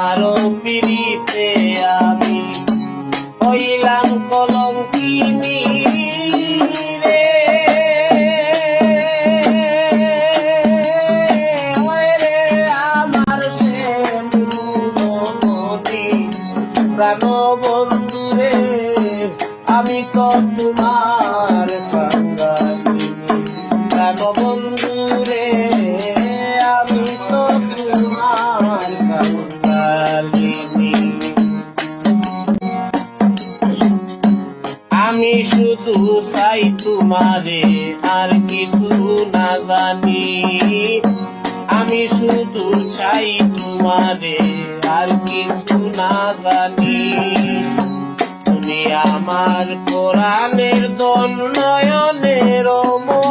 তোমারও পিড়িতে আমি হইলাম কলঙ্কিনী প্রাণ বন্ধু রে আমি তো তোমার আমি শুধু চাই তোমারে, আর কিছু না জানি। আমি শুধু চাই তোমারে, আর কিছু না জানি। তুমি আমার কোরআনের দন নয়নের মনি